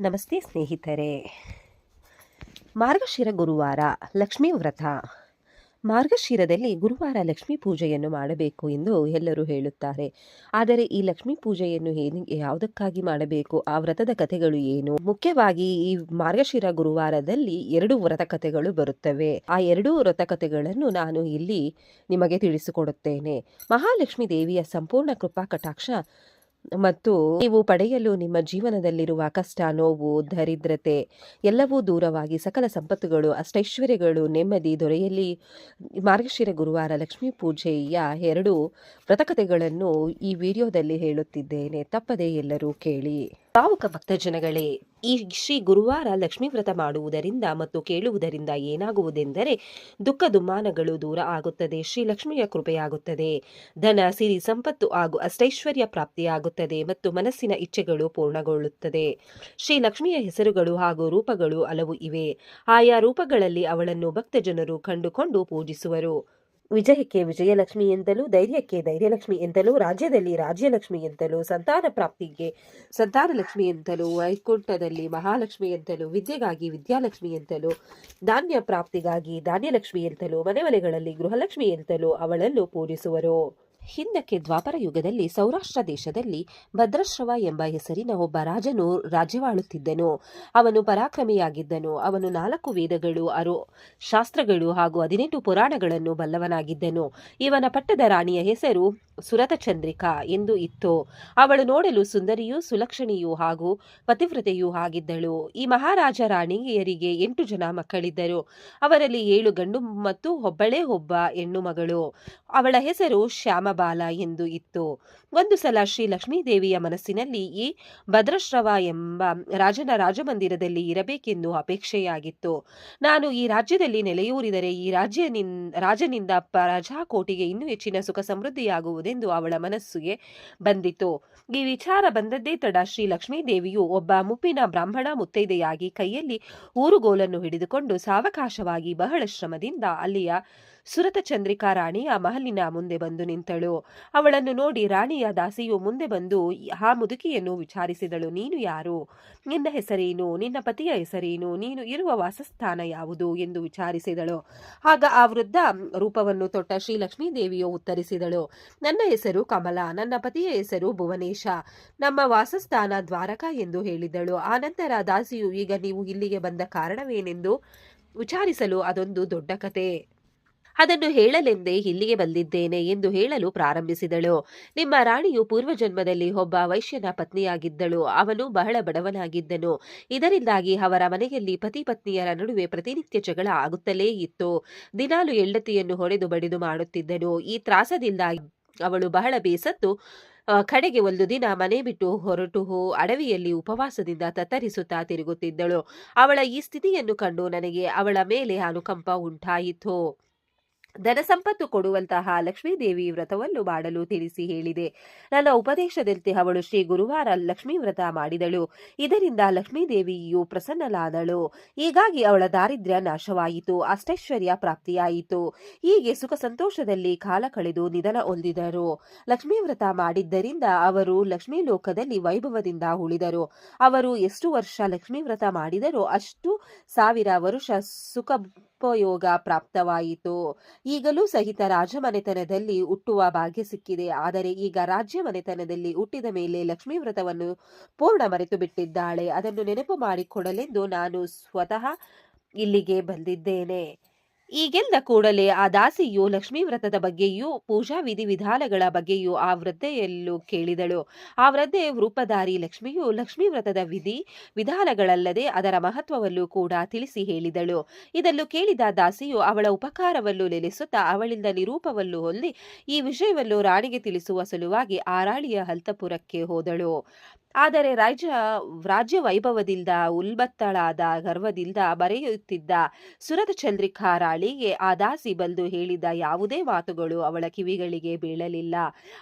ನಮಸ್ತೆ ಸ್ನೇಹಿತರೆ. ಮಾರ್ಗಶಿರ ಗುರುವಾರ ಲಕ್ಷ್ಮೀ ವ್ರತ. ಮಾರ್ಗಶಿರದಲ್ಲಿ ಗುರುವಾರ ಲಕ್ಷ್ಮೀ ಪೂಜೆಯನ್ನು ಮಾಡಬೇಕು ಎಂದು ಎಲ್ಲರೂ ಹೇಳುತ್ತಾರೆ. ಆದರೆ ಈ ಲಕ್ಷ್ಮೀ ಪೂಜೆಯನ್ನು ಏನು ಯಾವುದಕ್ಕಾಗಿ ಮಾಡಬೇಕು? ಆ ವ್ರತದ ಕಥೆಗಳು ಏನು? ಮುಖ್ಯವಾಗಿ ಈ ಮಾರ್ಗಶಿರ ಗುರುವಾರದಲ್ಲಿ ಎರಡು ವ್ರತ ಕಥೆಗಳು ಬರುತ್ತವೆ. ಆ ಎರಡೂ ವ್ರತ ಕಥೆಗಳನ್ನು ನಾನು ಇಲ್ಲಿ ನಿಮಗೆ ತಿಳಿಸಿಕೊಡುತ್ತೇನೆ. ಮಹಾಲಕ್ಷ್ಮಿ ದೇವಿಯ ಸಂಪೂರ್ಣ ಕೃಪಾ ಕಟಾಕ್ಷ ಮತ್ತು ನೀವು ಪಡೆಯಲು ನಿಮ್ಮ ಜೀವನದಲ್ಲಿರುವ ಕಷ್ಟ, ನೋವು, ದರಿದ್ರತೆ ಎಲ್ಲವೂ ದೂರವಾಗಿ ಸಕಲ ಸಂಪತ್ತುಗಳು, ಅಷ್ಟೈಶ್ವರ್ಯಗಳು, ನೆಮ್ಮದಿ ದೊರೆಯಲಿ. ಮಾರ್ಗಶಿರ ಗುರುವಾರ ಲಕ್ಷ್ಮೀ ಪೂಜೆಯ ಎರಡು ವ್ರತಕತೆಗಳನ್ನು ಈ ವಿಡಿಯೋದಲ್ಲಿ ಹೇಳುತ್ತಿದ್ದೇನೆ. ತಪ್ಪದೆ ಎಲ್ಲರೂ ಕೇಳಿ. ಭಾವುಕ ಭಕ್ತಜನಗಳೇ, ಈ ಶ್ರೀ ಗುರುವಾರ ಲಕ್ಷ್ಮೀ ವ್ರತ ಮಾಡುವುದರಿಂದ ಮತ್ತು ಕೇಳುವುದರಿಂದ ಏನಾಗುವುದೆಂದರೆ ದುಃಖ ದುಮ್ಮಾನಗಳು ದೂರ ಆಗುತ್ತದೆ, ಶ್ರೀ ಲಕ್ಷ್ಮಿಯ ಕೃಪೆಯಾಗುತ್ತದೆ. ಧನ, ಸಿರಿ, ಸಂಪತ್ತು ಹಾಗೂ ಅಷ್ಟೈಶ್ವರ್ಯ ಪ್ರಾಪ್ತಿಯಾಗುತ್ತದೆ ಮತ್ತು ಮನಸ್ಸಿನ ಇಚ್ಛೆಗಳು ಪೂರ್ಣಗೊಳ್ಳುತ್ತದೆ. ಶ್ರೀ ಲಕ್ಷ್ಮಿಯ ಹೆಸರುಗಳು ಹಾಗೂ ರೂಪಗಳು ಹಲವು ಇವೆ. ಆಯಾ ರೂಪಗಳಲ್ಲಿ ಅವಳನ್ನು ಭಕ್ತಜನರು ಕಂಡುಕೊಂಡು ಪೂಜಿಸುವರು. ವಿಜಯಕ್ಕೆ ವಿಜಯಲಕ್ಷ್ಮಿ ಎಂದಲೂ ಧೈರ್ಯಕ್ಕೆ ಧೈರ್ಯಲಕ್ಷ್ಮಿ ಎಂದಲೂ ರಾಜ್ಯದಲ್ಲಿ ರಾಜ್ಯಲಕ್ಷ್ಮಿ ಎಂದಲೂ ಸಂತಾನ ಪ್ರಾಪ್ತಿಗೆ ಸಂತಾನಲಕ್ಷ್ಮಿ ಎಂತಲೂ ವೈಕುಂಠದಲ್ಲಿ ಮಹಾಲಕ್ಷ್ಮಿ ಎಂದಲೂ ವಿದ್ಯೆಗಾಗಿ ವಿದ್ಯಾಲಕ್ಷ್ಮಿ ಎಂದಲೂ ಧಾನ್ಯ ಪ್ರಾಪ್ತಿಗಾಗಿ ಧಾನ್ಯಲಕ್ಷ್ಮಿ ಎಂತಲೂ ಮನೆ ಮನೆಗಳಲ್ಲಿ ಗೃಹಲಕ್ಷ್ಮಿ ಎಂತಲೂ ಅವಳನ್ನು ಪೂಜಿಸುವರು. ಹಿಂದಕ್ಕೆ ದ್ವಾಪರ ಯುಗದಲ್ಲಿ ಸೌರಾಷ್ಟ್ರ ದೇಶದಲ್ಲಿ ಭದ್ರಶ್ರವ ಎಂಬ ಹೆಸರಿನ ಒಬ್ಬ ರಾಜನು ರಾಜ್ಯವಾಳುತ್ತಿದ್ದನು. ಅವನು ಪರಾಕ್ರಮಿಯಾಗಿದ್ದನು. ಅವನು ನಾಲ್ಕು ವೇದಗಳು, ಅರು ಶಾಸ್ತ್ರಗಳು ಹಾಗೂ ಹದಿನೆಂಟು ಪುರಾಣಗಳನ್ನು ಬಲ್ಲವನಾಗಿದ್ದನು. ಇವನ ಪಟ್ಟದ ರಾಣಿಯ ಹೆಸರು ಸುರತ ಚಂದ್ರಿಕಾ ಎಂದು ಇತ್ತು. ಅವಳು ನೋಡಲು ಸುಂದರಿಯೂ ಸುಲಕ್ಷಣಿಯೂ ಹಾಗೂ ಪತಿವ್ರತೆಯೂ ಆಗಿದ್ದಳು. ಈ ಮಹಾರಾಜ ರಾಣಿಯರಿಗೆ ಎಂಟು ಜನ ಮಕ್ಕಳಿದ್ದರು. ಅವರಲ್ಲಿ ಏಳು ಗಂಡು ಮತ್ತು ಒಬ್ಬಳೇ ಒಬ್ಬ ಹೆಣ್ಣು ಮಗಳು. ಅವಳ ಹೆಸರು ಶ್ಯಾಮಬಾಲ ಎಂದು ಇತ್ತು. ಒಂದು ಸಲ ಶ್ರೀ ಲಕ್ಷ್ಮೀದೇವಿಯ ಮನಸ್ಸಿನಲ್ಲಿ ಈ ಭದ್ರಶ್ರವ ಎಂಬ ರಾಜನ ರಾಜಮಂದಿರದಲ್ಲಿ ಇರಬೇಕೆಂದು ಅಪೇಕ್ಷೆಯಾಗಿತ್ತು. ನಾನು ಈ ರಾಜ್ಯದಲ್ಲಿ ನೆಲೆಯೂರಿದರೆ ಈ ರಾಜ್ಯ ರಾಜನಿಂದ ಪ್ರಜಾಕೋಟಿಗೆ ಇನ್ನೂ ಹೆಚ್ಚಿನ ಸುಖ ಸಮೃದ್ಧಿಯಾಗುವುದೆಂದು ಅವಳ ಮನಸ್ಸಿಗೆ ಬಂದಿತು. ಈ ವಿಚಾರ ಬಂದದ್ದೇ ತಡ ಶ್ರೀ ಲಕ್ಷ್ಮೀದೇವಿಯು ಒಬ್ಬ ಮುಪ್ಪಿನ ಬ್ರಾಹ್ಮಣ ಮುತ್ತೈದೆಯಾಗಿ ಕೈಯಲ್ಲಿ ಊರುಗೋಲನ್ನು ಹಿಡಿದುಕೊಂಡು ಸಾವಕಾಶವಾಗಿ ಬಹಳ ಶ್ರಮದಿಂದ ಅಲ್ಲಿಯ ಸುರತ ಚಂದ್ರಿಕಾ ರಾಣಿ ಆ ಮಹಲಿನ ಮುಂದೆ ಬಂದು ನಿಂತಳು. ಅವಳನ್ನು ನೋಡಿ ರಾಣಿಯ ದಾಸಿಯು ಮುಂದೆ ಬಂದು ಆ ಮುದುಕಿಯನ್ನು ವಿಚಾರಿಸಿದಳು. ನೀನು ಯಾರು? ನಿನ್ನ ಹೆಸರೇನು? ನಿನ್ನ ಪತಿಯ ಹೆಸರೇನು? ನೀನು ಇರುವ ವಾಸಸ್ಥಾನ ಯಾವುದು? ಎಂದು ವಿಚಾರಿಸಿದಳು. ಆಗ ಆ ವೃದ್ಧ ರೂಪವನ್ನು ತೊಟ್ಟ ಶ್ರೀಲಕ್ಷ್ಮೀ ದೇವಿಯು ಉತ್ತರಿಸಿದಳು. ನನ್ನ ಹೆಸರು ಕಮಲ, ನನ್ನ ಪತಿಯ ಹೆಸರು ಭುವನೇಶ. ನಮ್ಮ ವಾಸಸ್ಥಾನ ದ್ವಾರಕ ಎಂದು ಹೇಳಿದಳು. ಆನಂತರ ದಾಸಿಯು, ಈಗ ನೀವು ಇಲ್ಲಿಗೆ ಬಂದ ಕಾರಣವೇನೆಂದು ವಿಚಾರಿಸಲು ಅದೊಂದು ದೊಡ್ಡ ಕತೆ. ಅದನ್ನು ಹೇಳಲೆಂದೇ ಇಲ್ಲಿಗೆ ಬಂದಿದ್ದೇನೆ ಎಂದು ಹೇಳಲು ಪ್ರಾರಂಭಿಸಿದಳು. ನಿಮ್ಮ ರಾಣಿಯು ಪೂರ್ವಜನ್ಮದಲ್ಲಿ ಒಬ್ಬ ವೈಶ್ಯನ ಪತ್ನಿಯಾಗಿದ್ದಳು. ಅವನು ಬಹಳ ಬಡವನಾಗಿದ್ದನು. ಇದರಿಂದಾಗಿ ಅವರ ಮನೆಯಲ್ಲಿ ಪತಿ ಪತ್ನಿಯರ ನಡುವೆ ಪ್ರತಿನಿತ್ಯ ಜಗಳ ಆಗುತ್ತಲೇ ಇತ್ತು. ದಿನಾಲು ಎಳ್ಳತಿಯನ್ನು ಹೊಡೆದು ಬಡಿದು ಮಾಡುತ್ತಿದ್ದನು. ಈ ತ್ರಾಸದಿಂದಾಗಿ ಅವಳು ಬಹಳ ಬೇಸತ್ತು. ಕಡೆಗೆ ಒಂದು ದಿನ ಮನೆ ಬಿಟ್ಟು ಹೊರಟು ಅಡವಿಯಲ್ಲಿ ಉಪವಾಸದಿಂದ ತತ್ತರಿಸುತ್ತಾ ತಿರುಗುತ್ತಿದ್ದಳು. ಅವಳ ಈ ಸ್ಥಿತಿಯನ್ನು ಕಂಡು ನನಗೆ ಅವಳ ಮೇಲೆ ಅನುಕಂಪ ಉಂಟಾಯಿತು. ಧನ ಸಂಪತ್ತು ಕೊಡುವಂತಹ ಲಕ್ಷ್ಮೀದೇವಿ ವ್ರತವನ್ನು ಮಾಡಲು ತಿಳಿಸಿ ಹೇಳಿದೆ. ನನ್ನ ಉಪದೇಶದಂತೆ ಅವಳು ಶ್ರೀ ಗುರುವಾರ ಲಕ್ಷ್ಮೀ ವ್ರತ ಮಾಡಿದಳು. ಇದರಿಂದ ಲಕ್ಷ್ಮೀದೇವಿಯು ಪ್ರಸನ್ನಲಾದಳು ಹೀಗಾಗಿ ಅವಳ ದಾರಿದ್ರ್ಯ ನಾಶವಾಯಿತು, ಅಷ್ಟೈಶ್ವರ್ಯ ಪ್ರಾಪ್ತಿಯಾಯಿತು. ಹೀಗೆ ಸುಖ ಸಂತೋಷದಲ್ಲಿ ಕಾಲ ಕಳೆದು ನಿಧನ ಹೊಂದಿದರು. ಲಕ್ಷ್ಮೀ ವ್ರತ ಮಾಡಿದ್ದರಿಂದ ಅವರು ಲಕ್ಷ್ಮೀ ಲೋಕದಲ್ಲಿ ವೈಭವದಿಂದ ಉಳಿದರು. ಅವರು ಎಷ್ಟು ವರ್ಷ ಲಕ್ಷ್ಮೀ ವ್ರತ ಮಾಡಿದರೋ ಅಷ್ಟು ಸಾವಿರ ವರುಷ ಸುಖೋಪಯೋಗ ಪ್ರಾಪ್ತವಾಯಿತು. ಈಗಲೂ ಸಹಿತ ರಾಜಮನೆತನದಲ್ಲಿ ಹುಟ್ಟುವ ಭಾಗ್ಯ ಸಿಕ್ಕಿದೆ. ಆದರೆ ಈಗ ರಾಜ್ಯ ಮನೆತನದಲ್ಲಿ ಹುಟ್ಟಿದ ಮೇಲೆ ಲಕ್ಷ್ಮೀ ವ್ರತವನ್ನು ಪೂರ್ಣ ಮರೆತು ಬಿಟ್ಟಿದ್ದಾಳೆ. ಅದನ್ನು ನೆನಪು ಮಾಡಿಕೊಡಲೆಂದು ನಾನು ಸ್ವತಃ ಇಲ್ಲಿಗೆ ಬಂದಿದ್ದೇನೆ. ಈಗೆಂದ ಕೂಡಲೇ ಆ ದಾಸಿಯು ಲಕ್ಷ್ಮೀ ವ್ರತದ ಬಗ್ಗೆಯೂ ಪೂಜಾ ವಿಧಿವಿಧಾನಗಳ ಬಗ್ಗೆಯೂ ಆ ವೃದ್ಧೆಯಲ್ಲೂ ಕೇಳಿದಳು. ಆ ವೃದ್ಧೆ ರೂಪಧಾರಿ ಲಕ್ಷ್ಮಿಯು ಲಕ್ಷ್ಮೀ ವ್ರತದ ವಿಧಿ ವಿಧಾನಗಳಲ್ಲದೆ ಅದರ ಮಹತ್ವವನ್ನು ಕೂಡ ತಿಳಿಸಿ ಹೇಳಿದಳು. ಇದನ್ನು ಕೇಳಿದ ದಾಸಿಯು ಅವಳ ಉಪಕಾರವನ್ನು ನೆಲೆಸುತ್ತಾ ಅವಳಿಂದ ನಿರೂಪವನ್ನು ಹೊಂದಿ ಈ ವಿಷಯವನ್ನು ರಾಣಿಗೆ ತಿಳಿಸುವ ಸಲುವಾಗಿ ಆರಾಳಿಯ ಹಲ್ತಪುರಕ್ಕೆ ಹೋದಳು. ಆದರೆ ರಾಜ್ಯ ರಾಜ್ಯ ವೈಭವದಿಂದ ಉಲ್ಬತ್ತಳಾದ, ಗರ್ವದಿಂದ ಬರೆಯುತ್ತಿದ್ದ ಸುರತ ಚಂದ್ರಿಕಾ ರಾಳಿಗೆ ಆ ದಾಸಿ ಬಲ್ದು ಹೇಳಿದ ಯಾವುದೇ ಮಾತುಗಳು ಅವಳ ಕಿವಿಗಳಿಗೆ ಬೀಳಲಿಲ್ಲ.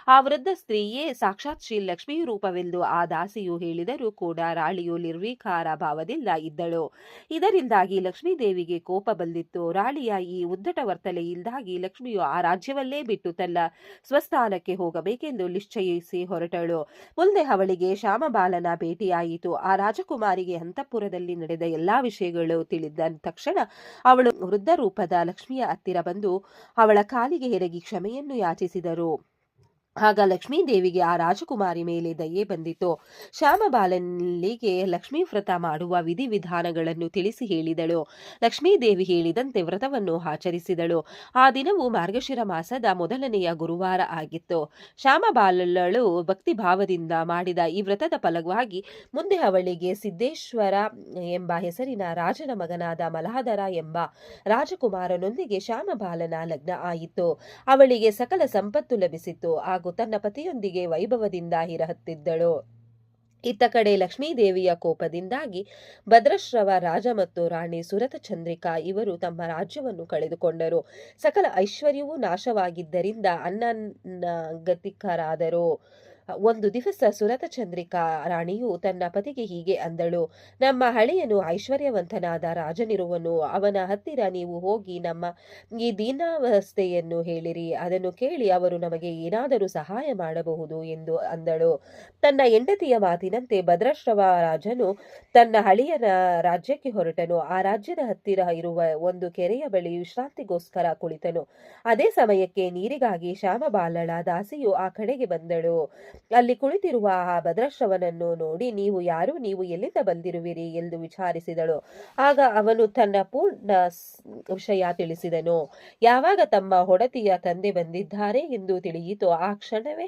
ಆ ವೃದ್ಧ ಸ್ತ್ರೀಯೇ ಸಾಕ್ಷಾತ್ ಶ್ರೀ ಲಕ್ಷ್ಮೀ ರೂಪವೆಂದು ಆ ದಾಸಿಯು ಹೇಳಿದರೂ ಕೂಡ ರಾಳಿಯು ನಿರ್ವಿಕಾರ ಭಾವದಿಂದ ಇದ್ದಳು. ಇದರಿಂದಾಗಿ ಲಕ್ಷ್ಮೀದೇವಿಗೆ ಕೋಪ ಬಂದಿತ್ತು. ರಾಳಿಯ ಈ ಉದ್ದಟ ವರ್ತನೆಯಿಂದಾಗಿ ಲಕ್ಷ್ಮಿಯು ಆ ರಾಜ್ಯವಲ್ಲೇ ಬಿಟ್ಟು ತನ್ನ ಸ್ವಸ್ಥಾನಕ್ಕೆ ಹೋಗಬೇಕೆಂದು ನಿಶ್ಚಯಿಸಿ ಹೊರಟಳು. ಮುಂದೆ ಅವಳಿಗೆ ಶ್ಯಾಮಬಾಲನ ಭೇಟಿಯಾಯಿತು. ಆ ರಾಜಕುಮಾರಿಗೆ ಅಂತಃಪುರದಲ್ಲಿ ನಡೆದ ಎಲ್ಲಾ ವಿಷಯಗಳು ತಿಳಿದ ತಕ್ಷಣ ಅವಳು ವೃದ್ಧ ರೂಪದ ಲಕ್ಷ್ಮಿಯ ಹತ್ತಿರ ಬಂದು ಅವಳ ಕಾಲಿಗೆ ಎರಗಿ ಕ್ಷಮೆಯನ್ನು ಯಾಚಿಸಿದರು. ಆಗ ಲಕ್ಷ್ಮೀದೇವಿಗೆ ಆ ರಾಜಕುಮಾರಿ ಮೇಲೆ ದಯೆ ಬಂದಿತು. ಶ್ಯಾಮಬಾಲನಿಗೆ ಲಕ್ಷ್ಮೀ ವ್ರತ ಮಾಡುವ ವಿಧಿವಿಧಾನಗಳನ್ನು ತಿಳಿಸಿ ಹೇಳಿದಳು. ಲಕ್ಷ್ಮೀದೇವಿ ಹೇಳಿದಂತೆ ವ್ರತವನ್ನು ಆಚರಿಸಿದಳು. ಆ ದಿನವು ಮಾರ್ಗಶಿರ ಮಾಸದ ಮೊದಲನೆಯ ಗುರುವಾರ ಆಗಿತ್ತು. ಶ್ಯಾಮಬಾಲಳು ಭಕ್ತಿಭಾವದಿಂದ ಮಾಡಿದ ಈ ವ್ರತದ ಫಲವಾಗಿ ಮುಂದೆ ಅವಳಿಗೆ ಸಿದ್ದೇಶ್ವರ ಎಂಬ ಹೆಸರಿನ ರಾಜನ ಮಗನಾದ ಮಲಹದರ ಎಂಬ ರಾಜಕುಮಾರನೊಂದಿಗೆ ಶ್ಯಾಮಬಾಲನ ಲಗ್ನ ಆಯಿತು. ಅವಳಿಗೆ ಸಕಲ ಸಂಪತ್ತು ಲಭಿಸಿತು ಹಾಗೂ ತನ್ನ ಪತಿಯೊಂದಿಗೆ ವೈಭವದಿಂದ ಹಿರಹತ್ತಿದ್ದಳು ಇತ್ತ ಕಡೆ ಲಕ್ಷ್ಮೀದೇವಿಯ ಕೋಪದಿಂದಾಗಿ ಭದ್ರಶ್ರವ, ರಾಜ ಮತ್ತು ರಾಣಿ ಸುರತ ಚಂದ್ರಿಕಾ ಇವರು ತಮ್ಮ ರಾಜ್ಯವನ್ನು ಕಳೆದುಕೊಂಡರು. ಸಕಲ ಐಶ್ವರ್ಯವೂ ನಾಶವಾಗಿದ್ದರಿಂದ ಅನ್ನಗತಿಕರಾದರು ಒಂದು ದಿವಸ ಸುರತ ಚಂದ್ರಿಕಾ ರಾಣಿಯು ತನ್ನ ಪತಿಗೆ ಹೀಗೆ ಅಂದಳು, ನಮ್ಮ ಹಳೆಯನು ಐಶ್ವರ್ಯವಂತನಾದ ರಾಜನಿರುವನು, ಅವನ ಹತ್ತಿರ ನೀವು ಹೋಗಿ ನಮ್ಮ ಈ ದೀನಾವಸ್ಥೆಯನ್ನು ಹೇಳಿರಿ, ಅದನ್ನು ಕೇಳಿ ಅವರು ನಮಗೆ ಏನಾದರೂ ಸಹಾಯ ಮಾಡಬಹುದು ಎಂದು ಅಂದಳು. ತನ್ನ ಹೆಂಡತಿಯ ಮಾತಿನಂತೆ ಭದ್ರಶ್ರವ ರಾಜನು ತನ್ನ ಹಳೆಯನ ರಾಜ್ಯಕ್ಕೆ ಹೊರಟನು. ಆ ರಾಜ್ಯದ ಹತ್ತಿರ ಇರುವ ಒಂದು ಕೆರೆಯ ಬಳಿ ವಿಶ್ರಾಂತಿಗೋಸ್ಕರ ಕುಳಿತನು. ಅದೇ ಸಮಯಕ್ಕೆ ನೀರಿಗಾಗಿ ಶ್ಯಾಮಬಾಲಳ ದಾಸಿಯು ಆ ಕಡೆಗೆ ಬಂದಳು. ಅಲ್ಲಿ ಕುಳಿತಿರುವ ಆ ಭದ್ರಶ್ರವನನ್ನು ನೋಡಿ ನೀವು ಯಾರು? ನೀವು ಎಲ್ಲಿಂದ ಬಂದಿರುವಿರಿ ಎಂದು ವಿಚಾರಿಸಿದಳು. ಆಗ ಅವನು ತನ್ನ ಪೂರ್ಣ ವಿಷಯ ತಿಳಿಸಿದನು. ಯಾವಾಗ ತಮ್ಮ ಹೊಡತಿಯ ತಂದೆ ಬಂದಿದ್ದಾರೆ ಎಂದು ತಿಳಿಯಿತು. ಆ ಕ್ಷಣವೇ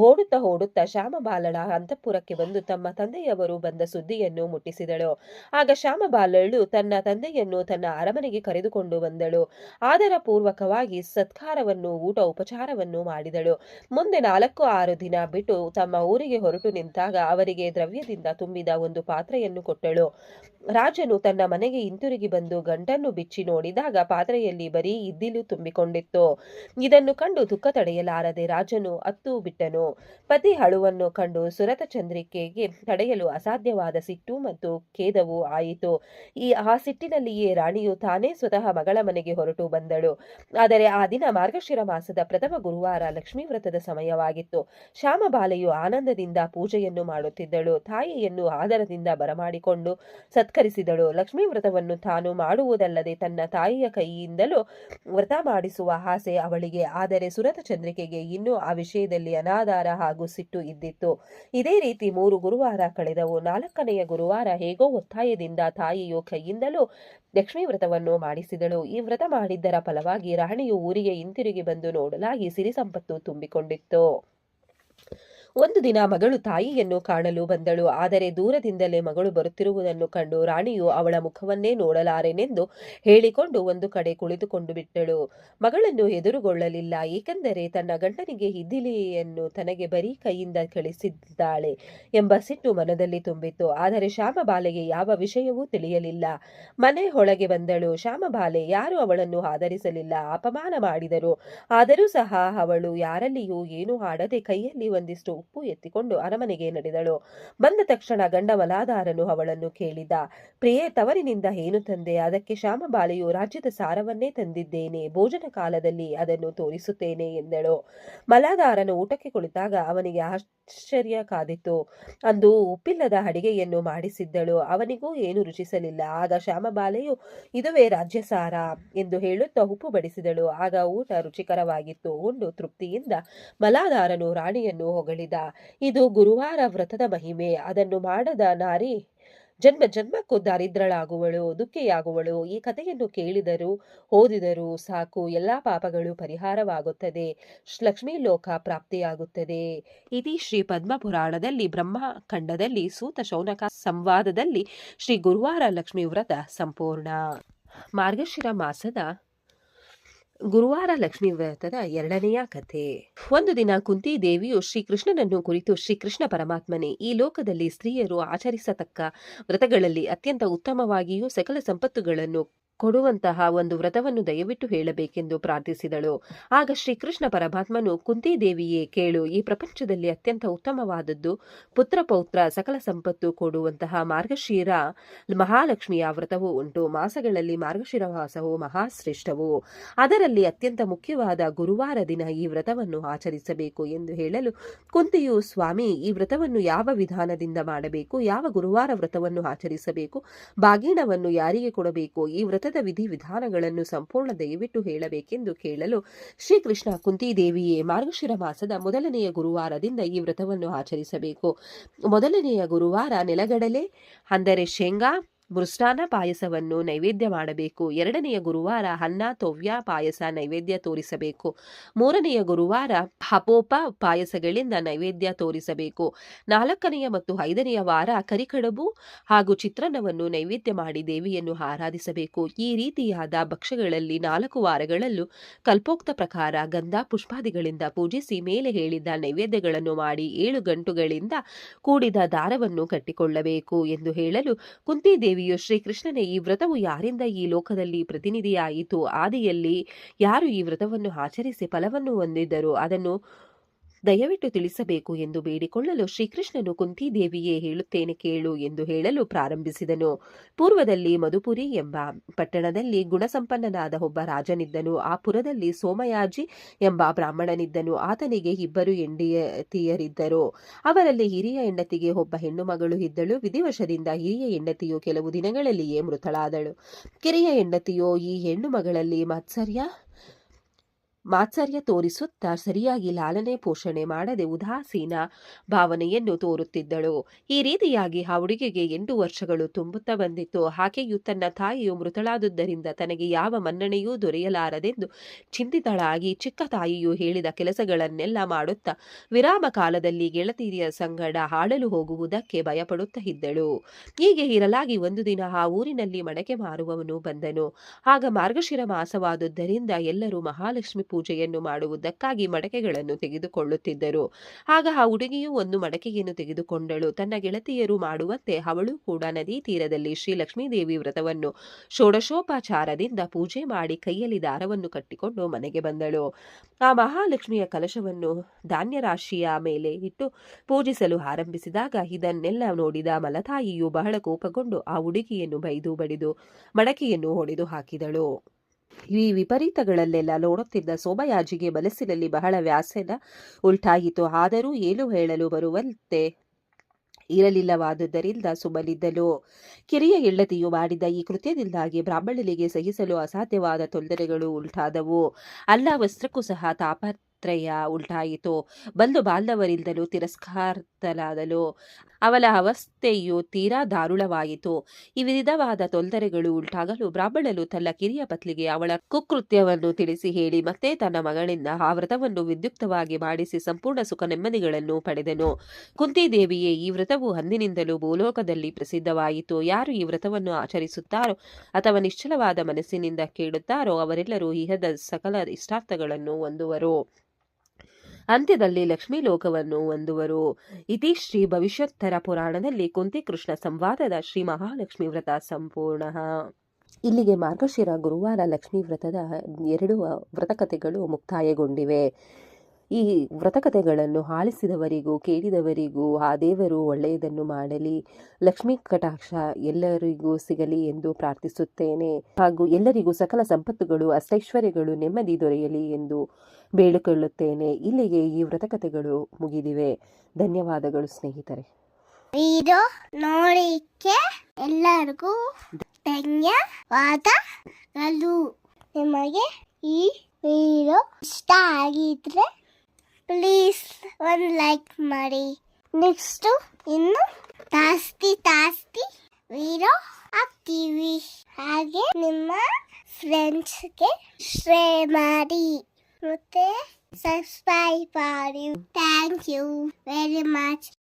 ಓಡುತ್ತಾ ಓಡುತ್ತಾ ಶ್ಯಾಮಬಾಲಳ ಅಂತಃಪುರಕ್ಕೆ ಬಂದು ತಮ್ಮ ತಂದೆಯವರು ಬಂದ ಸುದ್ದಿಯನ್ನು ಮುಟ್ಟಿಸಿದಳು. ಆಗ ಶ್ಯಾಮಬಾಲಳು ತನ್ನ ತಂದೆಯನ್ನು ತನ್ನ ಅರಮನೆಗೆ ಕರೆದುಕೊಂಡು ಬಂದಳು. ಆದರ ಪೂರ್ವಕವಾಗಿ ಸತ್ಕಾರವನ್ನು, ಊಟ ಉಪಚಾರವನ್ನು ಮಾಡಿದಳು. ಮುಂದೆ ನಾಲ್ಕು, ಆರು ದಿನ ಬಿಟ್ಟು ತಮ್ಮ ಊರಿಗೆ ಹೊರಟು ನಿಂತಾಗ ಅವರಿಗೆ ದ್ರವ್ಯದಿಂದ ತುಂಬಿದ ಒಂದು ಪಾತ್ರೆಯನ್ನು ಕೊಟ್ಟಳು. ರಾಜನು ತನ್ನ ಮನೆಗೆ ಹಿಂತಿರುಗಿ ಬಂದು ಗಂಟನ್ನು ಬಿಚ್ಚಿ ನೋಡಿದಾಗ ಪಾತ್ರೆಯಲ್ಲಿ ಬರೀ ಇದ್ದಿಲು ತುಂಬಿಕೊಂಡಿತ್ತು. ಇದನ್ನು ಕಂಡು ದುಃಖ ತಡೆಯಲಾರದೆ ರಾಜನು ಅತ್ತು ಬಿಟ್ಟನು. ಪತಿ ಹಳುವನ್ನು ಕಂಡು ಸುರತ ಚಂದ್ರಿಕೆಗೆ ತಡೆಯಲು ಅಸಾಧ್ಯವಾದ ಸಿಟ್ಟು ಮತ್ತು ಖೇದವು ಆಯಿತು. ಈ ಆ ಸಿಟ್ಟಿನಲ್ಲಿಯೇ ರಾಣಿಯು ತಾನೇ ಸ್ವತಃ ಮಗಳ ಮನೆಗೆ ಹೊರಟು ಬಂದಳು. ಆದರೆ ಆ ದಿನ ಮಾರ್ಗಶಿರ ಮಾಸದ ಪ್ರಥಮ ಗುರುವಾರ ಲಕ್ಷ್ಮೀ ವ್ರತದ ಸಮಯವಾಗಿತ್ತು. ಶ್ಯಾಮಬಾಲೆಯು ಆನಂದದಿಂದ ಪೂಜೆಯನ್ನು ಮಾಡುತ್ತಿದ್ದಳು. ತಾಯಿಯನ್ನು ಆದರದಿಂದ ಬರಮಾಡಿಕೊಂಡು ಸತ್ಕರಿಸಿದಳು. ಲಕ್ಷ್ಮೀ ವ್ರತವನ್ನು ತಾನು ಮಾಡುವುದಲ್ಲದೆ ತನ್ನ ತಾಯಿಯ ಕೈಯಿಂದಲೂ ವ್ರತ ಮಾಡಿಸುವ ಆಸೆ ಅವಳಿಗೆ. ಆದರೆ ಸುರತ ಚಂದ್ರಿಕೆಗೆ ಇನ್ನೂ ಆ ವಿಷಯದಲ್ಲಿ ಅನಾಧಾರ ಹಾಗೂ ಸಿಟ್ಟು ಇದ್ದಿತ್ತು. ಇದೇ ರೀತಿ ಮೂರು ಗುರುವಾರ ಕಳೆದವು. ನಾಲ್ಕನೆಯ ಗುರುವಾರ ಹೇಗೋ ಒತ್ತಾಯದಿಂದ ತಾಯಿಯು ಕೈಯಿಂದಲೂ ಲಕ್ಷ್ಮೀ ವ್ರತವನ್ನು ಮಾಡಿಸಿದಳು. ಈ ವ್ರತ ಮಾಡಿದ್ದರ ಫಲವಾಗಿ ರಾಣಿಯು ಊರಿಗೆ ಹಿಂತಿರುಗಿ ಬಂದು ನೋಡಲಾಗಿ ಸಿರಿ ಸಂಪತ್ತು ತುಂಬಿಕೊಂಡಿತ್ತು. ಒಂದು ದಿನ ಮಗಳು ತಾಯಿಯನ್ನು ಕಾಣಲು ಬಂದಳು. ಆದರೆ ದೂರದಿಂದಲೇ ಮಗಳು ಬರುತ್ತಿರುವುದನ್ನು ಕಂಡು ರಾಣಿಯು ಅವಳ ಮುಖವನ್ನೇ ನೋಡಲಾರೆನೆಂದು ಹೇಳಿಕೊಂಡು ಒಂದು ಕಡೆ ಕುಳಿತುಕೊಂಡು ಬಿಟ್ಟಳು. ಮಗಳನ್ನು ಎದುರುಗೊಳ್ಳಲಿಲ್ಲ. ಏಕೆಂದರೆ ತನ್ನ ಗಂಡನಿಗೆ ಹಿದ್ದಿಲಿಯನ್ನು ತನಗೆ ಬರೀ ಕೈಯಿಂದ ಕಳಿಸಿದ್ದಾಳೆ ಎಂಬ ಸಿಟ್ಟು ಮನದಲ್ಲಿ ತುಂಬಿತ್ತು. ಆದರೆ ಶ್ಯಾಮಬಾಲೆಗೆ ಯಾವ ವಿಷಯವೂ ತಿಳಿಯಲಿಲ್ಲ. ಮನೆ ಒಳಗೆ ಬಂದಳು. ಶ್ಯಾಮಬಾಲೆ ಯಾರು ಅವಳನ್ನು ಆಧರಿಸಲಿಲ್ಲ. ಅಪಮಾನ ಮಾಡಿದರು. ಆದರೂ ಸಹ ಅವಳು ಯಾರಲ್ಲಿಯೂ ಏನೂ ಆಡದೆ ಕೈಯಲ್ಲಿ ಒಂದಿಷ್ಟು ಉಪ್ಪು ಎತ್ತಿಕೊಂಡು ಅರಮನೆಗೆ ನಡೆದಳು. ಬಂದ ತಕ್ಷಣ ಗಂಡ ಮಲಾಧಾರನು ಅವಳನ್ನು ಕೇಳಿದ, ಪ್ರಿಯೆ, ತವರಿನಿಂದ ಏನು ತಂದೆ? ಅದಕ್ಕೆ ಶ್ಯಾಮಬಾಲೆಯು ರಾಜ್ಯದ ಸಾರವನ್ನೇ ತಂದಿದ್ದೇನೆ. ಭೋಜನ ಕಾಲದಲ್ಲಿ ಅದನ್ನು ತೋರಿಸುತ್ತೇನೆ ಎಂದಳು. ಮಲಾಧಾರನು ಊಟಕ್ಕೆ ಕುಳಿತಾಗ ಅವನಿಗೆ ಆಶ್ಚರ್ಯ ಕಾದಿತ್ತು. ಅಂದು ಉಪ್ಪಿಲ್ಲದ ಅಡಿಗೆಯನ್ನು ಮಾಡಿಸಿದ್ದಳು. ಅವನಿಗೂ ಏನು ರುಚಿಸಲಿಲ್ಲ. ಆಗ ಶ್ಯಾಮಬಾಲೆಯು ಇದುವೇ ರಾಜ್ಯ ಸಾರ ಎಂದು ಹೇಳುತ್ತಾ ಉಪ್ಪು ಬಡಿಸಿದಳು. ಆಗ ಊಟ ರುಚಿಕರವಾಗಿತ್ತು. ಉಂಡು ತೃಪ್ತಿಯಿಂದ ಮಲಾಧಾರನು ರಾಣಿಯನ್ನು ಹೊಗಳಿದ. ಇದು ಗುರುವಾರ ವ್ರತದ ಮಹಿಮೆ. ಅದನ್ನು ಮಾಡದ ನಾರಿ ಜನ್ಮ ಜನ್ಮಕ್ಕೂ ದಾರಿದ್ರಳಾಗುವಳು ದುಃಖಿಯಾಗುವಳು. ಈ ಕಥೆಯನ್ನು ಕೇಳಿದರು ಓದಿದರು ಸಾಕು. ಎಲ್ಲಾ ಪಾಪಗಳು ಪರಿಹಾರವಾಗುತ್ತದೆ. ಲಕ್ಷ್ಮೀ ಲೋಕ ಪ್ರಾಪ್ತಿಯಾಗುತ್ತದೆ. ಇತಿ ಶ್ರೀ ಪದ್ಮ ಪುರಾಣದಲ್ಲಿ ಬ್ರಹ್ಮಖಂಡದಲ್ಲಿ, ಸೂತ ಶೌನಕ ಸಂವಾದದಲ್ಲಿ ಶ್ರೀ ಗುರುವಾರ ಲಕ್ಷ್ಮೀ ವ್ರತ ಸಂಪೂರ್ಣ. ಮಾರ್ಗಶಿರ ಮಾಸದ ಗುರುವಾರ ಲಕ್ಷ್ಮೀ ವ್ರತದ ಎರಡನೆಯ ಕಥೆ. ಒಂದು ದಿನ ಕುಂತಿ ದೇವಿಯು ಶ್ರೀಕೃಷ್ಣನನ್ನು ಕುರಿತು ಶ್ರೀಕೃಷ್ಣ ಪರಮಾತ್ಮನೇ, ಈ ಲೋಕದಲ್ಲಿ ಸ್ತ್ರೀಯರು ಆಚರಿಸತಕ್ಕ ವ್ರತಗಳಲ್ಲಿ ಅತ್ಯಂತ ಉತ್ತಮವಾಗಿಯೂ ಸಕಲ ಸಂಪತ್ತುಗಳನ್ನು ಕೊಡುವಂತಹ ಒಂದು ವ್ರತವನ್ನು ದಯವಿಟ್ಟು ಹೇಳಬೇಕೆಂದು ಪ್ರಾರ್ಥಿಸಿದಳು. ಆಗ ಶ್ರೀಕೃಷ್ಣ ಪರಮಾತ್ಮನು ಕುಂತಿದೇವಿಯೇ ಕೇಳು, ಈ ಪ್ರಪಂಚದಲ್ಲಿ ಅತ್ಯಂತ ಉತ್ತಮವಾದದ್ದು, ಪುತ್ರ ಪೌತ್ರ ಸಕಲ ಸಂಪತ್ತು ಕೊಡುವಂತಹ ಮಾರ್ಗಶೀರ ಮಹಾಲಕ್ಷ್ಮಿಯ ವ್ರತವೂ ಉಂಟು. ಮಾಸಗಳಲ್ಲಿ ಮಾರ್ಗಶಿರ ಮಾಸವು ಮಹಾಶ್ರೇಷ್ಠವು. ಅದರಲ್ಲಿ ಅತ್ಯಂತ ಮುಖ್ಯವಾದ ಗುರುವಾರ ದಿನ ಈ ವ್ರತವನ್ನು ಆಚರಿಸಬೇಕು ಎಂದು ಹೇಳಲು, ಕುಂತಿಯು ಸ್ವಾಮಿ, ಈ ವ್ರತವನ್ನು ಯಾವ ವಿಧಾನದಿಂದ ಮಾಡಬೇಕು? ಯಾವ ಗುರುವಾರ ವ್ರತವನ್ನು ಆಚರಿಸಬೇಕು? ಬಾಗಿಣವನ್ನು ಯಾರಿಗೆ ಕೊಡಬೇಕು? ಈ ವ್ರತದ ವಿಧಿವಿಧಾನಗಳನ್ನು ಸಂಪೂರ್ಣ ದಯವಿಟ್ಟು ಹೇಳಬೇಕೆಂದು ಕೇಳಲು ಶ್ರೀಕೃಷ್ಣ ಕುಂತಿದೇವಿಯೇ ಮಾರ್ಗಶಿರ ಮಾಸದ ಮೊದಲನೆಯ ಗುರುವಾರದಿಂದ ಈ ವ್ರತವನ್ನು ಆಚರಿಸಬೇಕು. ಮೊದಲನೆಯ ಗುರುವಾರ ನೆಲಗಡಲೆ, ಅಂದರೆ ಶೇಂಗಾ ಮೃಷ್ಟಾನ ಪಾಯಸವನ್ನು ನೈವೇದ್ಯ ಮಾಡಬೇಕು. ಎರಡನೆಯ ಗುರುವಾರ ಅನ್ನ, ತೊವ್ಯ, ಪಾಯಸ ನೈವೇದ್ಯ ತೋರಿಸಬೇಕು. ಮೂರನೆಯ ಗುರುವಾರ ಹಪೋಪ ಪಾಯಸಗಳಿಂದ ನೈವೇದ್ಯ ತೋರಿಸಬೇಕು. ನಾಲ್ಕನೆಯ ಮತ್ತು ಐದನೆಯ ವಾರ ಕರಿಕಡಬು ಹಾಗೂ ಚಿತ್ರಾನ್ನವನ್ನು ನೈವೇದ್ಯ ಮಾಡಿ ದೇವಿಯನ್ನು ಆರಾಧಿಸಬೇಕು. ಈ ರೀತಿಯಾದ ಭಕ್ಷ್ಯಗಳಲ್ಲಿ ನಾಲ್ಕು ವಾರಗಳಲ್ಲೂ ಕಲ್ಪೋಕ್ತ ಪ್ರಕಾರ ಗಂಧ ಪುಷ್ಪಾದಿಗಳಿಂದ ಪೂಜಿಸಿ ಮೇಲೆ ಹೇಳಿದ ನೈವೇದ್ಯಗಳನ್ನು ಮಾಡಿ ಏಳು ಗಂಟುಗಳಿಂದ ಕೂಡಿದ ದಾರವನ್ನು ಕಟ್ಟಿಕೊಳ್ಳಬೇಕು ಎಂದು ಹೇಳಲು ಕುಂತಿದೇವಿಯು ಶ್ರೀಕೃಷ್ಣನೇ. ಈ ವ್ರತವು ಯಾರಿಂದ ಈ ಲೋಕದಲ್ಲಿ ಪ್ರತಿನಿಧಿಯಾಯಿತು? ಆದಿಯಲ್ಲಿ ಯಾರು ಈ ವ್ರತವನ್ನು ಆಚರಿಸಿ ಫಲವನ್ನು ಹೊಂದಿದ್ದರು? ಅದನ್ನು ದಯವಿಟ್ಟು ತಿಳಿಸಬೇಕು ಎಂದು ಬೇಡಿಕೊಳ್ಳಲು ಶ್ರೀಕೃಷ್ಣನು ಕುಂತಿದೇವಿಯೇ ಹೇಳುತ್ತೇನೆ ಕೇಳು ಎಂದು ಹೇಳಲು ಪ್ರಾರಂಭಿಸಿದನು. ಪೂರ್ವದಲ್ಲಿ ಮಧುಪುರಿ ಎಂಬ ಪಟ್ಟಣದಲ್ಲಿ ಗುಣಸಂಪನ್ನನಾದ ಒಬ್ಬ ರಾಜನಿದ್ದನು. ಆ ಪುರದಲ್ಲಿ ಸೋಮಯಾಜಿ ಎಂಬ ಬ್ರಾಹ್ಮಣನಿದ್ದನು. ಆತನಿಗೆ ಇಬ್ಬರು ಹೆಂಡತಿಯರಿದ್ದರು. ಅವರಲ್ಲಿ ಹಿರಿಯ ಹೆಂಡತಿಗೆ ಒಬ್ಬ ಹೆಣ್ಣು ಮಗಳು ಇದ್ದಳು. ವಿಧಿವಶದಿಂದ ಹಿರಿಯ ಹೆಂಡತಿಯು ಕೆಲವು ದಿನಗಳಲ್ಲಿಯೇ ಮೃತಳಾದಳು. ಕಿರಿಯ ಹೆಂಡತಿಯು ಈ ಹೆಣ್ಣು ಮಗಳಲ್ಲಿ ಮಾತ್ಸರ್ಯ ಮಾತ್ಸರ್ಯ ತೋರಿಸುತ್ತಾ ಸರಿಯಾಗಿ ಲಾಲನೆ ಪೋಷಣೆ ಮಾಡದೆ ಉದಾಸೀನ ಭಾವನೆಯನ್ನು ತೋರುತ್ತಿದ್ದಳು. ಈ ರೀತಿಯಾಗಿ ಆ ಹುಡುಗಿಗೆ ಎಂಟು ವರ್ಷಗಳು ತುಂಬುತ್ತಾ ಬಂದಿತ್ತು. ಆಕೆಯು ತನ್ನ ತಾಯಿಯು ಮೃತಳಾದುದರಿಂದ ತನಗೆ ಯಾವ ಮನ್ನಣೆಯೂ ದೊರೆಯಲಾರದೆಂದು ಚಿಂತಿತಳಾಗಿ ಚಿಕ್ಕ ತಾಯಿಯು ಹೇಳಿದ ಕೆಲಸಗಳನ್ನೆಲ್ಲ ಮಾಡುತ್ತಾ ವಿರಾಮ ಕಾಲದಲ್ಲಿ ಗೆಳತಿಯರ ಸಂಗಡ ಹಾಡಲು ಹೋಗುವುದಕ್ಕೆ ಭಯಪಡುತ್ತಾ ಇದ್ದಳು. ಹೀಗೆ ಇರಲಾಗಿ ಒಂದು ದಿನ ಆ ಊರಿನಲ್ಲಿ ಮಡಕೆ ಮಾರುವವನು ಬಂದನು. ಆಗ ಮಾರ್ಗಶಿರ ಮಾಸವಾದುದರಿಂದ ಎಲ್ಲರೂ ಮಹಾಲಕ್ಷ್ಮಿ ಪೂಜೆಯನ್ನು ಮಾಡುವುದಕ್ಕಾಗಿ ಮಡಕೆಗಳನ್ನು ತೆಗೆದುಕೊಳ್ಳುತ್ತಿದ್ದರು. ಆಗ ಆ ಹುಡುಗಿಯು ಒಂದು ಮಡಕೆಯನ್ನು ತೆಗೆದುಕೊಂಡಳು. ತನ್ನ ಗೆಳತಿಯರು ಮಾಡುವಂತೆ ಅವಳು ಕೂಡ ನದಿ ತೀರದಲ್ಲಿ ಶ್ರೀ ಲಕ್ಷ್ಮೀದೇವಿ ವ್ರತವನ್ನು ಷೋಡಶೋಪಚಾರದಿಂದ ಪೂಜೆ ಮಾಡಿ ಕೈಯಲ್ಲಿ ದಾರವನ್ನು ಕಟ್ಟಿಕೊಂಡು ಮನೆಗೆ ಬಂದಳು. ಆ ಮಹಾಲಕ್ಷ್ಮಿಯ ಕಲಶವನ್ನು ಧಾನ್ಯ ರಾಶಿಯ ಮೇಲೆ ಇಟ್ಟು ಪೂಜಿಸಲು ಆರಂಭಿಸಿದಾಗ ಇದನ್ನೆಲ್ಲ ನೋಡಿದ ಮಲತಾಯಿಯು ಬಹಳ ಕೋಪಗೊಂಡು ಆ ಹುಡುಗಿಯನ್ನು ಬೈದು ಬಡಿದು ಮಡಕೆಯನ್ನು ಹೊಡೆದು ಹಾಕಿದಳು. ಈ ವಿಪರೀತಗಳಲ್ಲೆಲ್ಲ ನೋಡುತ್ತಿದ್ದ ಸೋಮಯಾಜಿಗೆ ಮನಸ್ಸಿನಲ್ಲಿ ಬಹಳ ವ್ಯಾಸನ ಉಲ್ಟಾಯಿತು ಆದರೂ ಏನು ಹೇಳಲು ಬರುವಂತೆ ಇರಲಿಲ್ಲವಾದುದರಿಂದ ಸುಮ್ಮನಿದ್ದಳು. ಕಿರಿಯ ಹೆಂಡತಿಯು ಮಾಡಿದ ಈ ಕೃತ್ಯದಿಂದಾಗಿ ಬ್ರಾಹ್ಮಣನಿಗೆ ಸಹಿಸಲು ಅಸಾಧ್ಯವಾದ ತೊಂದರೆಗಳು ಉಂಟಾದವು. ಅಲ್ಲ ವಸ್ತ್ರಕ್ಕೂ ಸಹ ತಾಪತ್ರಯ ಉಂಟಾಯಿತು. ಬಂಧು ಬಾಂಧವರಿಂದಲೂ ತಿರಸ್ಕಾರತಲಾದಲು ಅವಳ ಅವಸ್ಥೆಯು ತೀರಾ ದಾರುಣವಾಯಿತು ಈ ವಿಧವಾದ ತೊಂದರೆಗಳು ಉಂಟಾಗಲು ಬ್ರಾಹ್ಮಣನು ತನ್ನ ಕಿರಿಯ ಪತ್ನಿಗೆ ಅವಳ ಕುಕೃತ್ಯವನ್ನು ತಿಳಿಸಿ ಹೇಳಿ ಮತ್ತೆ ತನ್ನ ಮಗಳಿಂದ ಆ ವ್ರತವನ್ನು ವಿದ್ಯುಕ್ತವಾಗಿ ಮಾಡಿಸಿ ಸಂಪೂರ್ಣ ಸುಖ ನೆಮ್ಮದಿಗಳನ್ನು ಪಡೆದನು. ಕುಂತಿದೇವಿಯೇ, ಈ ವ್ರತವು ಅಂದಿನಿಂದಲೂ ಭೂಲೋಕದಲ್ಲಿ ಪ್ರಸಿದ್ಧವಾಯಿತು. ಯಾರು ಈ ವ್ರತವನ್ನು ಆಚರಿಸುತ್ತಾರೋ ಅಥವಾ ನಿಶ್ಚಲವಾದ ಮನಸ್ಸಿನಿಂದ ಕೇಳುತ್ತಾರೋ ಅವರೆಲ್ಲರೂ ಇಹದ ಸಕಲ ಇಷ್ಟಾರ್ಥಗಳನ್ನು ಹೊಂದುವರು. ಅಂತ್ಯದಲ್ಲಿ ಲಕ್ಷ್ಮೀ ಲೋಕವನ್ನು ಹೊಂದುವರು. ಇತಿ ಶ್ರೀ ಭವಿಷ್ಯೋತ್ತರ ಪುರಾಣದಲ್ಲಿ ಕುಂತಿಕೃಷ್ಣ ಸಂವಾದದ ಶ್ರೀ ಮಹಾಲಕ್ಷ್ಮಿ ವ್ರತ ಸಂಪೂರ್ಣ. ಇಲ್ಲಿಗೆ ಮಾರ್ಗಶಿರ ಗುರುವಾರ ಲಕ್ಷ್ಮೀ ವ್ರತದ ಎರಡು ವ್ರತಕಥೆಗಳು ಮುಕ್ತಾಯಗೊಂಡಿವೆ. ಈ ವ್ರತಕಥೆಗಳನ್ನು ಆಲಿಸಿದವರಿಗೂ, ಕೇಳಿದವರಿಗೂ, ಆ ದೇವರು ಒಳ್ಳೆಯದನ್ನು ಮಾಡಲಿ, ಲಕ್ಷ್ಮೀ ಕಟಾಕ್ಷ ಎಲ್ಲರಿಗೂ ಸಿಗಲಿ ಎಂದು ಪ್ರಾರ್ಥಿಸುತ್ತೇನೆ. ಹಾಗೂ ಎಲ್ಲರಿಗೂ ಸಕಲ ಸಂಪತ್ತುಗಳು, ಅಷ್ಟೈಶ್ವರ್ಯಗಳು ನೆಮ್ಮದಿ ದೊರೆಯಲಿ ಎಂದು ಬೇಡಿಕೊಳ್ಳುತ್ತೇನೆ. ಇಲ್ಲಿಗೆ ಈ ವ್ರತಕಥೆಗಳು ಮುಗಿದಿವೆ. ಧನ್ಯವಾದಗಳು ಸ್ನೇಹಿತರೆ. ಇದು ನೋಡಿಕೆ ಎಲ್ಲರಿಗೂ ಧನ್ಯವಾದಗಳು. ನಿಮಗೆ ಈ ವಿಡಿಯೋ ಇಷ್ಟ ಆಗಿದ್ರೆ ಪ್ಲೀಸ್ ಒಂದು ಲೈಕ್ ಮಾಡಿ. ನೆಕ್ಸ್ಟು ಇನ್ನು ಜಾಸ್ತಿ ಜಾಸ್ತಿ ವೀರೋ ಹಾಕ್ತೀವಿ. ಹಾಗೆ ನಿಮ್ಮ ಫ್ರೆಂಡ್ಸ್ಗೆ ಶೇರ್ ಮಾಡಿ. ಮತ್ತೆ ಸಬ್ಸ್ಕ್ರೈಬ್ ಮಾಡಿ. Thank you very much